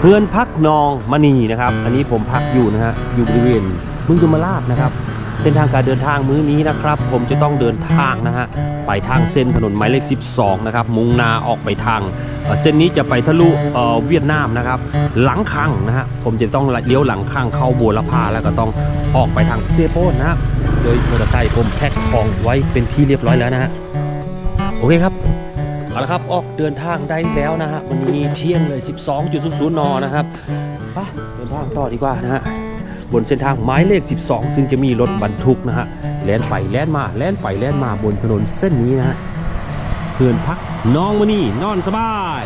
เฮือนพักนองมณีนะครับ อันนี้ผมพักอยู่นะฮะอยู่บริเวณบึงยมราชนะครับ เส้นทางการเดินทางมื้อนี้นะครับ ผมจะต้องเดินทางนะฮะไปทางเส้นถนนหมายเลข 12 นะครับ มุ่งนาออกไปทาง เส้นนี้จะไปทะลุเอ่อเวียดนามนะครับ หลังคังนะฮะผมจะต้องเลี้ยวหลังคังเข้าบัวละพาแล้วก็ต้องออกไปทางเซโปนนะฮะโดยมอเตอร์ไซค์ผมแพ็คของไว้เป็นที่เรียบร้อยแล้วนะฮะโอเคครับ เอาละครับออกเดินทางได้แล้วนะฮะวันนี้เที่ยงเลย 12.00นนะครับไปเดินทางต่อดีกว่านะฮะบนเส้นทางหมายเลข 12 ซึ่งจะมีรถบรรทุกนะฮะแล่นไปแล่นมาแล่นไปแล่นมาบนถนนเส้นนี้นะฮะเพื่อนพักน้องมานี่นอนสบาย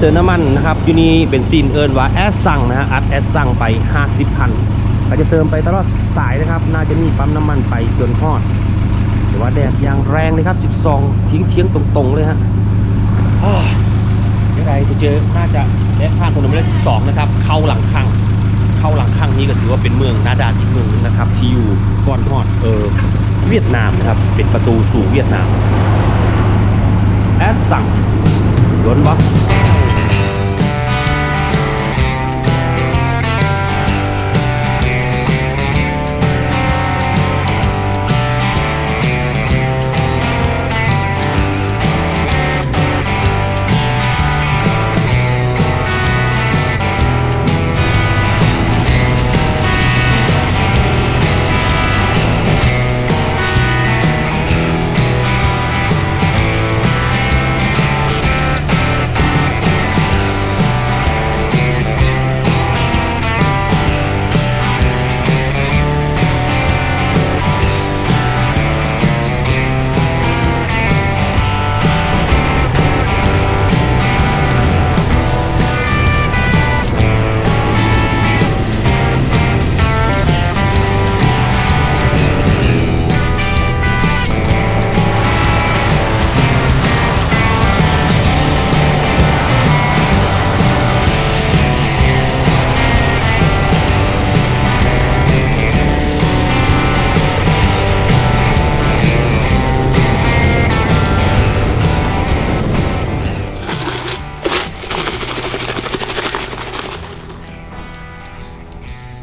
เติมน้ำมันนะครับอยู่นี่เป็นซีนเอิญว่าแอสสั่งนะฮะอัดแอสสั่งไป 50พันก็จะเติมไปตลอดสายนะครับ น่าจะมีปั๊มน้ำมันไปจนฮอดแต่ว่าแดดยางแรงเลยครับ 12 ทิ้งเทียงตรงๆเลยฮะอ้าวยังไงจะเจอน่าจะแล่นผ่านถนนหมายเลข12 นะครับ เข้าหลังข้างเข้าหลังข้างนี้ก็ถือว่าเป็นเมืองนาดานอีกเมืองหนึงนะครับที่อยู่ก่อนฮอดเออเวียดนามนะครับ เป็นประตูสู่เวียดนามแอสสั่งโดนปะ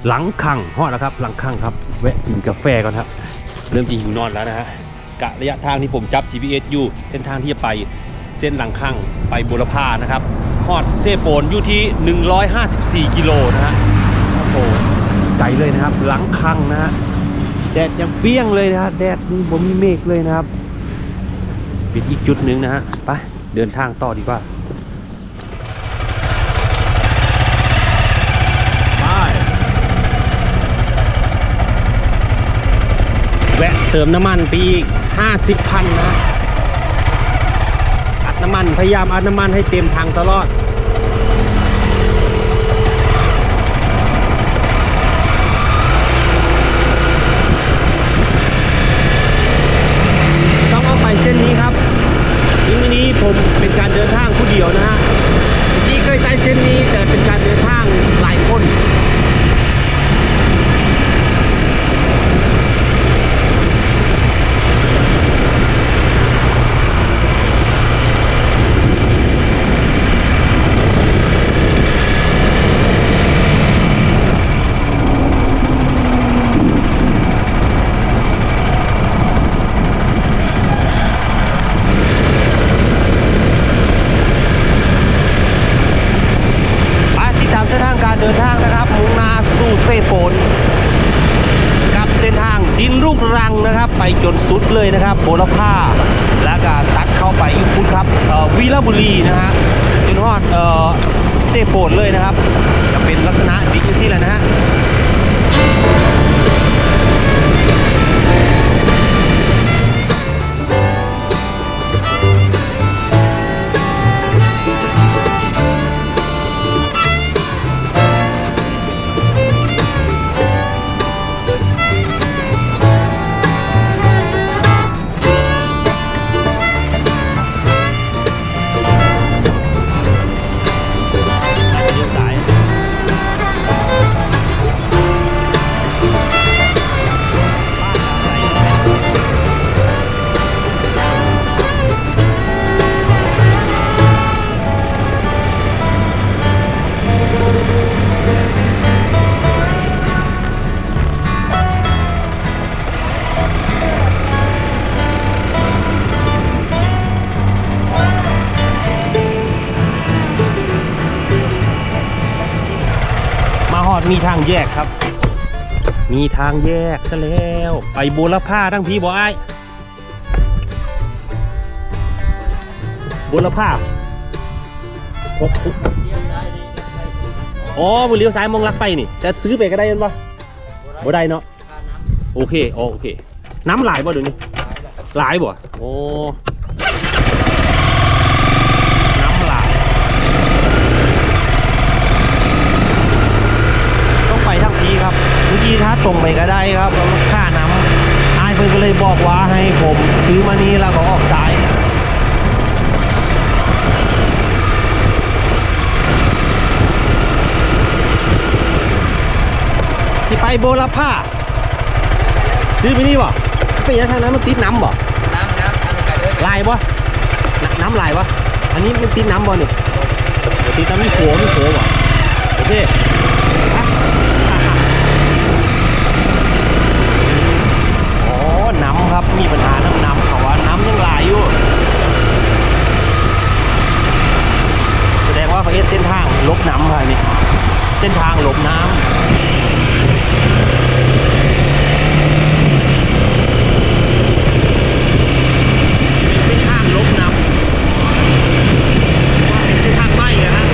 หลังคังฮอดแล้วครับ หลังคังครับ แวะกินกาแฟก่อนครับ เริ่มจะหิวนอนแล้วนะฮะกะระยะทางที่ผมจับ GPS อยู่ เส้นทางที่จะไปเส้นหลังคังไปบุรพานะครับฮอดเซโปนอยู่ที่ 154 กิโลนะฮะโอ้โหไกลเลยนะครับ หลังคังนะฮะแดดยังเปรี้ยงเลยนะฮะแดดนี่ผมมีเมฆเลยนะครับเป็นอีกจุดหนึ่งนะฮะไปเดินทางต่อดีกว่า ไปแวะเติมน้ำมันไปอีก50พันนะอัดน้ำมันพยายามอัดน้ำมันให้เต็มทางตลอดต้องเอาไปเส้นนี้ครับซึ่งวันนี้ผมเป็นการเดินทางผู้เดียวนะฮะ มีทางแยกครับ มีทางแยกซะแล้ว ไปบูรพาทั้งพี่บ่ไอ้ายบูรพาหกอ๋อมือเลี้ยวซ้ายมองลักไปนี่ จะซื้อไปก็ได้ยันปะบ่ได้เนาะ โอเค โอเค น้ำหลายบ่เดี๋ยวนี้ หลายบ่ โอ้ น้ำหลาย ต้องไปทางพีครับเมื่อกี้ถ้าตรงไปก็ได้ครับแล้วค่าน้ำอายเพิ่นก็เลย บอกว่าให้ผมซื้อมานี้แล้วก็ออกซ้ายสิไปโบราผ้าซื้อไปนี่บ่เป็นยังทางนั้นมันติดน้ำบ่น้ำน้ำทำไปเลยลายบ่นน้ำลายบ่อันนี้มันติดน้ำบ่นี่เดี๋ยวติดน้ำมีโขมีโขบ่โอเคอะอ๋อ น้ำครับ มีปัญหาน้ำน้ำเขาว่าน้ำยังหลายอยู่ แสดงว่าเขาเทศเส้นทางลบน้ำค่ะนี่เส้นทางหลบน้ำ เป็นเส้นทางลบน้ำว่าเป็นเส้นทางไหม้อะฮะ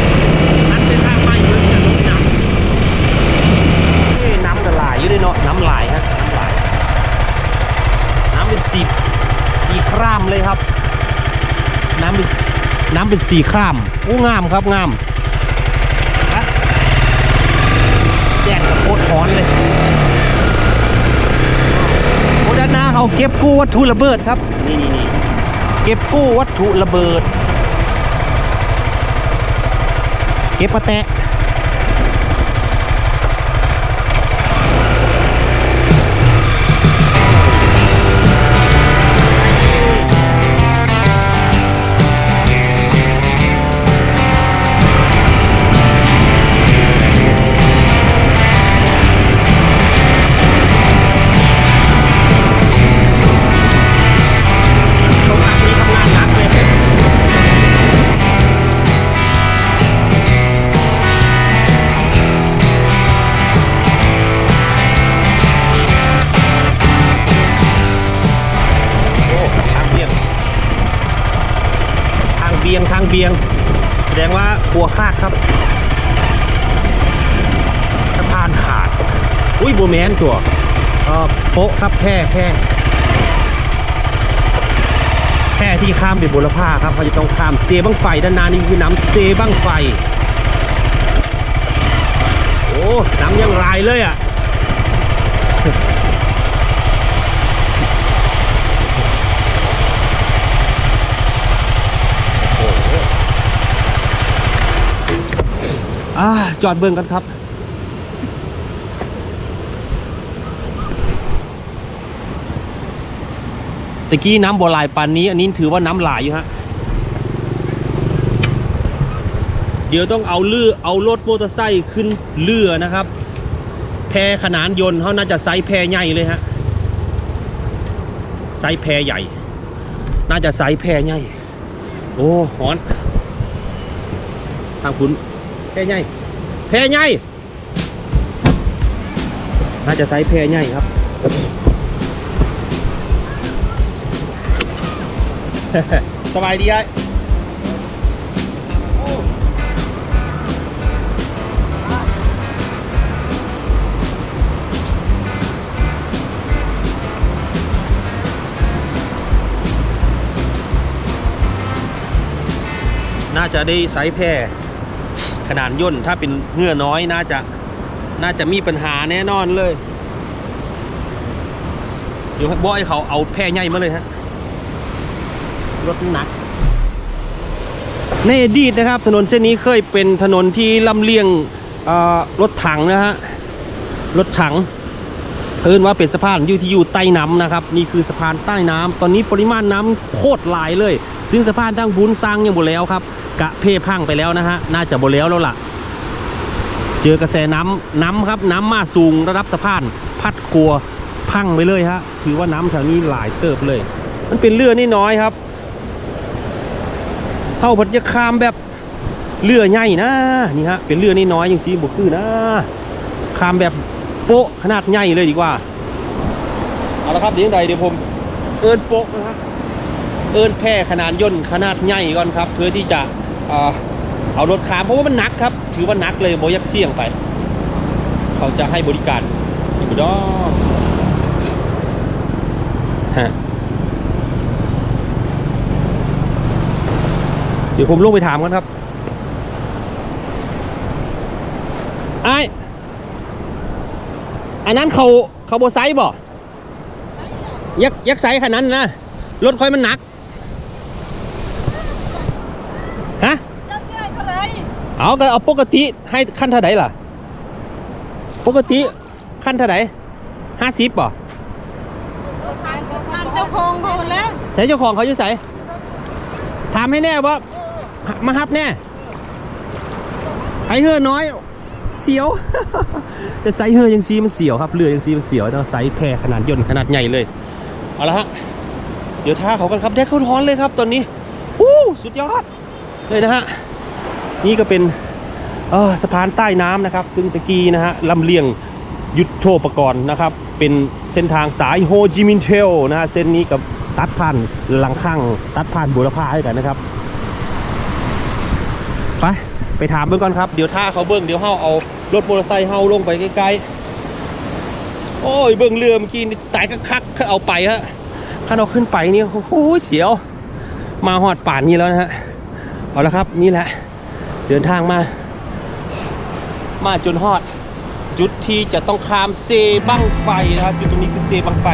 นั้นเส้นทางไหม้เพื่อที่จะลบน้ำเอ้ยน้ำก็ไหลายอยู่ด้วยเนาะ น้ำไหลายฮะ น้ำไหลายน้ำเป็นสีสีครามเลยครับ น้ำเป็นน้ำ เป็นสีครามโอ้งามครับงามฮะแยกกับโคตรฮ้อนเลยโอ้ด้านหน้าเขาเก็บกู้วัตถุระเบิดครับ นี่นี่นี่เก็บกู้วัตถุระเบิด เก็บปะแตะ บียงทางเบียง แสดงว่าหัวคาดครับสะพานขาด อุ้ยโบแมนตัวอ่อโป๊ะครับแพร่แพร่แพร่ที่ข้ามไปบุรพาครับเขาจะต้องข้ามเซบังไฟด้านหน้านี่คือน้ำเซบังไฟ โอ้น้ำยังรายเลยอะ โอ้โห อ่าจอดเบิ่งกันครับ ตะกี้น้ำบ่อลายปานนี้ อันนี้ถือว่าน้ำหลายอยู่ฮะ เดี๋ยวต้องเอาเรือเอารถมอเตอร์ไซค์ขึ้นเรือนะครับ แพขนานยนต์เขาน่าจะไซส์แพใหญ่เลยฮะ ไซส์แพใหญ่ น่าจะไซส์แพใหญ่ โอ้หอนทางคุณ แพใหญ่แพใหญ่น่าจะไซส์แพใหญ่ครับสบายดีไอ้น่าจะได้ไซส์แพร่ ขนาดย่นถ้าเป็นเงื่อน้อยน่าจะน่าจะมีปัญหาแน่นอนเลยเดี๋ยวให้บอยเขาเอาแพร่ใหญ่มาเลยฮะรถหนัก ในอดีตนะครับ ถนนเส้นนี้เคยเป็นถนนที่ลำเลียงรถถังนะฮะรถถังเพิ่นว่าเป็นสะพานอยู่ที่อยู่ใต้น้ำนะครับ นี่คือสะพานใต้น้ำตอนนี้ปริมาณน้ำโคตรหลายเลย ซึ่งสะพานทางบุญสร้างยังบ่แล้วครับ กะเพ่พังไปแล้วนะฮะ น่าจะบ่แล้วแล้วล่ะ เจอกระแสน้ำน้ำครับ น้ำมาสูงระดับสะพาน พัดครัวพังไปเลยฮะ ถือว่าน้ำแถวนี้หลายเติบเลย มันเป็นเรือนี่น้อยครับเท่าพัดจะข้ามแบบเรือใหญ่นะนี่ฮะเป็นเรือนี่น้อยอย่างสีบุคือนะคามแบบโป๊ะขนาดใหญ่เลยดีกว่าเอาละครับเดี๋ยวยังไงเดี๋ยวผมเอินโป๊ะนะครับเอินแพร่ขนาดย่นขนาดใหญ่ก่อนครับ เพื่อที่จะ เอ่อเอารถขามเพราะว่ามันหนักครับ ถือว่าหนักเลยโบยักเสี่ยงไป เขาจะให้บริการอยู่ดอฮะเดี๋ยวผมลงไปถามกันครับไออันนั้นเขาเขาโบไซส์บ่ยักยักไซส์ขนาดนั้นนะรถค่อยมันหนัก ฮะ เจ้าชื่ออะไรเท่าไหร่ เอาก็เอาปกติให้ขั้นเท่าไหร่ล่ะ ปกติขั้นเท่าไหร่ห้าสิบป่ะถามเจ้าของเขาแล้วใส่เจ้าของเขาอยู่ใส่ถามให้แน่ว่ามาฮับแน่ไอเฮือน้อยเสียวแต่ไซส์เฮือยังซีมันเสียวครับเรือยังซีมันเสียวต้องไซส์แพรขนาดย่นต์ขนาดใหญ่เลยเอาละฮะเดี๋ยวท่าเขากันครับแดกเข้าท้อนเลยครับตอนนี้อู้สุดยอดเลยนะฮะ นี่ก็เป็นสะพานใต้น้ำนะครับ ซึ่งตะกี้นะฮะลำเลียงยุทธโธปกรณ์นะครับ เป็นเส้นทางสายโฮจิมินห์เทลนะฮะเส้นนี้กับตัดผ่านหลังข้าง ตัดผ่านบุรพาด้กันนะครับไปไปถามเบิ่งก่อนครับ เดี๋ยวถ้าเขาเบิ่งเดี๋ยวเฮาเอารถมอเตอร์ไซค์เฮาลงไปใกล้ๆโอ้ยเบิ่งเรือเมื่อกี้นี่ตายก็คักๆเอาไปฮะถ้าเราขึ้นไปนี่โอ้โหเสียว มาหอดป่านนี้แล้วนะฮะเอาละครับนี่แหละ เดินทางมา มาจนฮอด จุดที่จะต้องข้ามเซบังไฟนะครับ จุดตรงนี้คือเซบังไฟ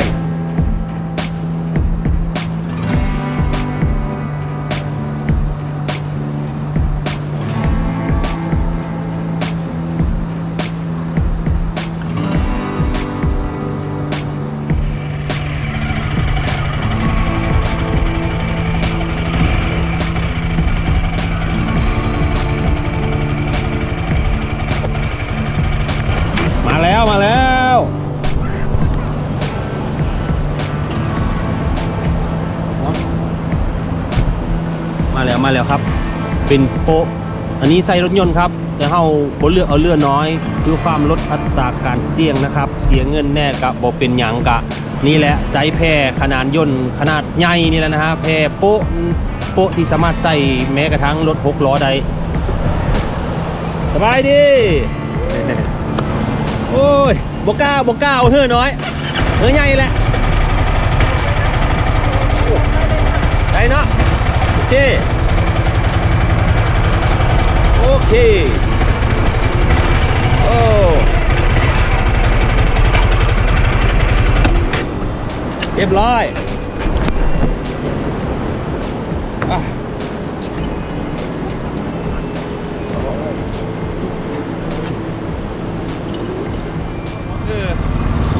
เป็นโป๊ะอันนี้ใส่รถยนต์ครับ แต่เฮาบนเรือกเอาเรือน้อยเพื่อความลดอัตราการเสี่ยงนะครับ เสียเงินแน่กะบอกเป็นหยังกะ นี่แหละไซส์แพรขนาดยนต์ขนาดใหญ่นี่แหละนะฮะแพรโป๊ะโป๊ะที่สามารถใส่แม้กระทั่งรถหกล้อได้สบายดี โอ้ยบกล้าบก้าเอาเธอน้อยเธอใหญ่แหละไปเนาะโอเค เค โอ้เรียบร้อยอะเออ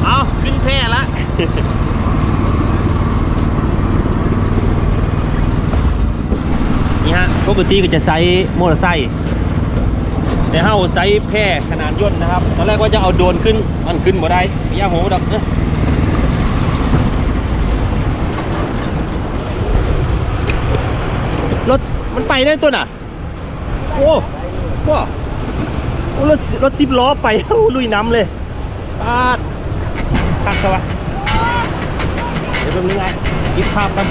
เอาขึ้นแพร่ละนี่ฮะปกติก็จะใช้มอเตอร์ไซค์ แต่เฮาใช้แพร่ขนาดย่นนะครับ ตอนแรกว่าจะเอาโดนขึ้น มันขึ้นบ่ได้ไม่ยากหัวดับเอ้ยรถมันไปได้ตัวน่ะ โอ้ว้าโอ้รถรถสิบล้อไปลุยน้ำเลยปาดคักเข้าวะเดี๋ยวเป็นยังไงกิบภาพกัน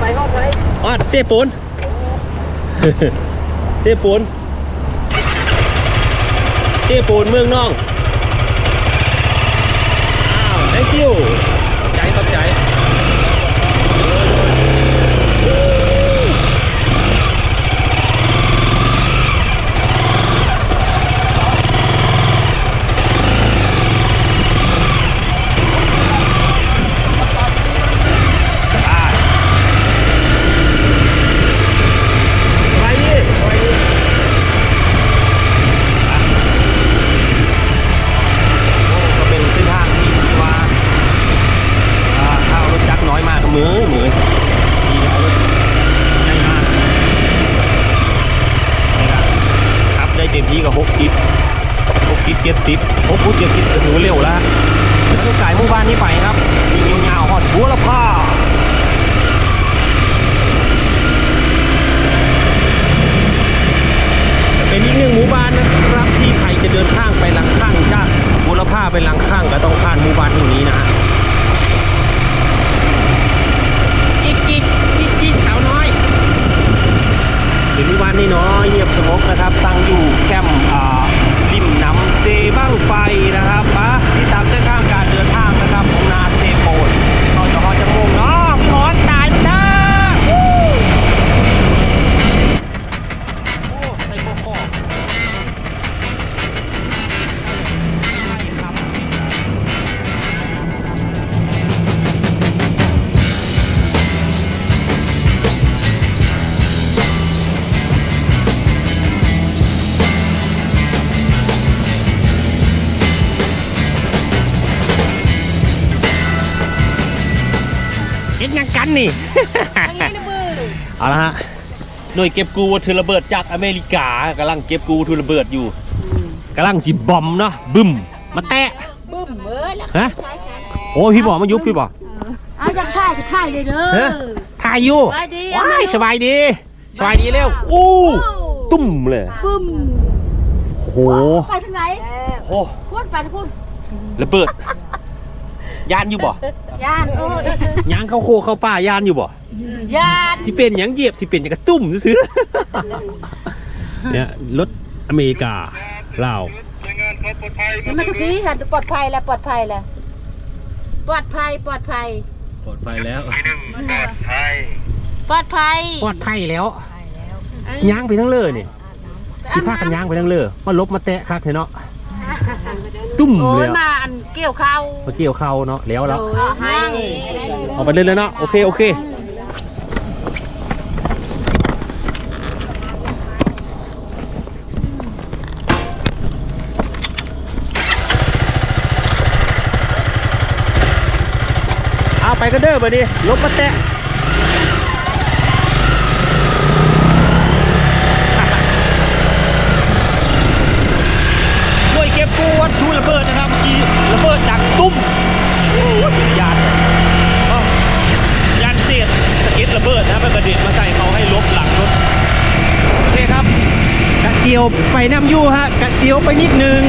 ไปห้องใช้ออดเซปูนเซปูนเซปูนเมืองน้อง เจ็ดสิบหกสิบเจ็ดสิบถือเร็วแล้วแล้วก็ไก่หมู่บ้านนี้ไปครับมียาวหอดหัวละผ้าเป็นอีกหนึ่งหมู่บ้านนะครับที่ใครจะเดินทางไปหลังข้างจ้าบุรพาไปหลังข้างก็ต้องผ่านหมู่บ้านแห่งนี้นะฮะกิ๊กกิ๊กกิ๊กกิ๊กสาวน้อยเป็นหมู่บ้านน้อยเงียบสงบนะครับตั้งอยู่แคมป์อ่าางไฟนะครับปะที่ตามเส้น นยังกันนี่อันนี้นะมือเอาละฮะหน่วยเก็บกูวัตถุระเบิดจากอเมริกากำลังเก็บกูวัตถุระเบิดอยู่กำลังสิบอมเนาะบึ้มมาแตะบึ้มเอ้ยแล้วฮะโอ้ยพี่บอกมายุบพี่บอกเอาอยากถ่ายก็ถ่ายเลยเด้ฮะอถ่ายอยู่สบายดีว้ายสบายดีสบายดีเร็วอู้ตุ้มเลยบึ้มโอ้โหไปทางไหนโอ้พูดไปพูดระเบิด ยานอยู่บ่ย่านโอ้ยยางเข้าโคเข้าป่ายานอยู่บ่ย่านสิเป็นหยังเหยียบสิเป็นหยังกระตุ้มซื้อๆเนี่ยรถอเมริกาลาวมันทุกทีค่ะปลอดภัยแล้วปลอดภัยแล้วปลอดภัยปลอดภัย ปลอดภัยแล้วปลอดภัยปลอดภัยแล้วสิย่างไปทั้งเลยนี่สิพากันย่างไปทั้งเลยมาลบมาแตะคักเนาะ ตุ้มโอ้เลยยอะมาอันเกี่ยวข้าวมาเกี่ยวเข้าเนาะแล้วแล้วโอ้ยให้เอาไปเล่นแล้วเนาะโอเค โอเค เอาไปกันเด้อบัดนี้ลบมาแตะ หน่วย เก็บกู้วัตถุระเบิดนะครับเมื่อกี้ระเบิดดังตุ้มโอ้ยเป็นยานอ้าวยานเศษสะเก็ดระเบิดนะมันกระเด็นมาใส่เขาให้ลบหลังรถโอเคครับกระเซียวไปน้ำยู่ฮะกระเซียวไปนิดนึง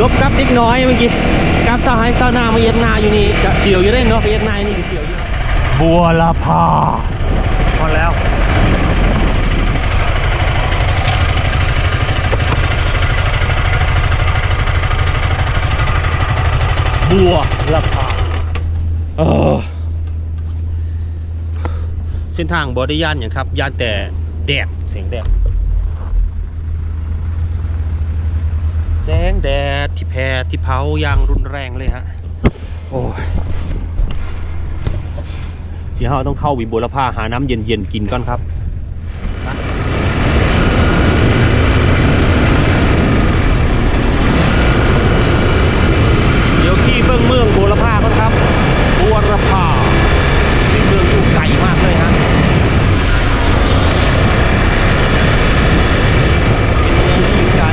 ลบกับเล็กน้อยเมื่อกี้กับสหายสาวนามาเย็นนาอยู่นี่กระเซียวอยู่ได้เนาะไปเย็นนานี่กระเซียวอยู่บัวละพาพอแล้ว บัวราคาเออเส้นทางบอได้ย่านอย่างครับย่านแต่แดดเสียงแดดแสงแดดที่แพรที่เผาอย่างรุนแรงเลยฮะโอ้ยเดี๋ยวเราต้องเข้าวิบุรพาหาน้ำเย็นๆกินก่อนครับ เดี๋ยวขี่ เมืองบัวละพาครับบัวละพานี่เมืองอยู่ไกลมากเลยฮะเป็นเมืองที่อยู่ไกล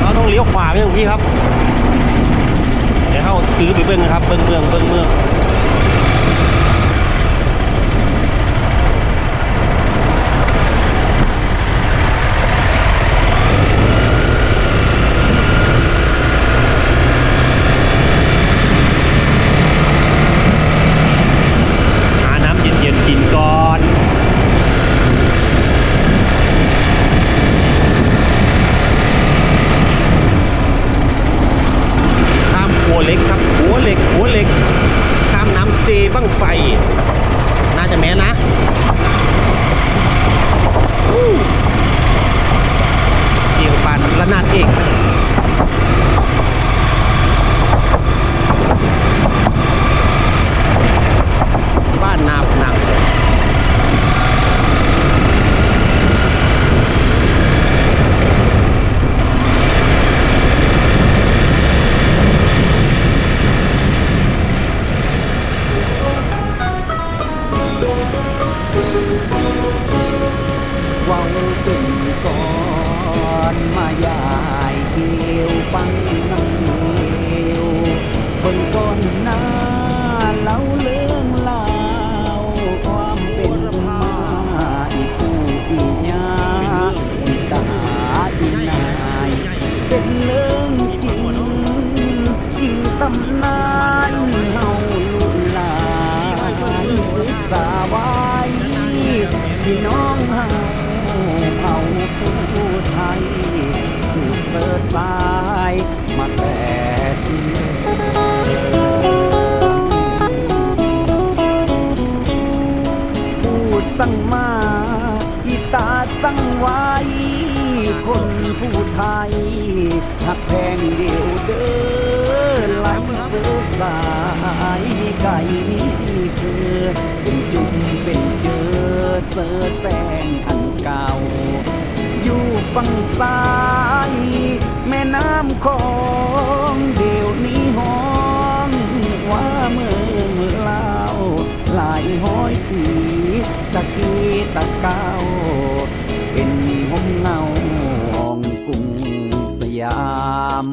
เราต้องเลี้ยวขวาไปตรงนี้ครับ เดี๋ยวเขาซื้อไปเบิ้งนะครับเบิ้งเมืองเบิ้งเมืองหาน้ำเย็นๆกินก่อน ข้ามหัวเล็กครับ หัวเหล็ก หัวเหล็ก ข้ามน้ำเซบ้างไฟ น่าจะแม้นะอู้เสียงปั่นระนาดเอกบ้านนาพนัง เว้าเป็นก่ อนมายายเที่ยวฟังน้ำเดียวบนก้นหน้ สั่งมาอีตาสั่งไว้ คนผู้ไทยหักแพงเดียวเด้อไหลเสือสายไก่นี้คือเป็นจุ่มเป็นเจอเสือแสงอันเก่า อยู่ฝั่งซ้าย แม่น้ำของเดี๋ยวนี้ห้องว่าเมืองลาวหลายห้อยปี ตะกี้ตะเก้า เป็นหมเงาห้องกรุงสยาม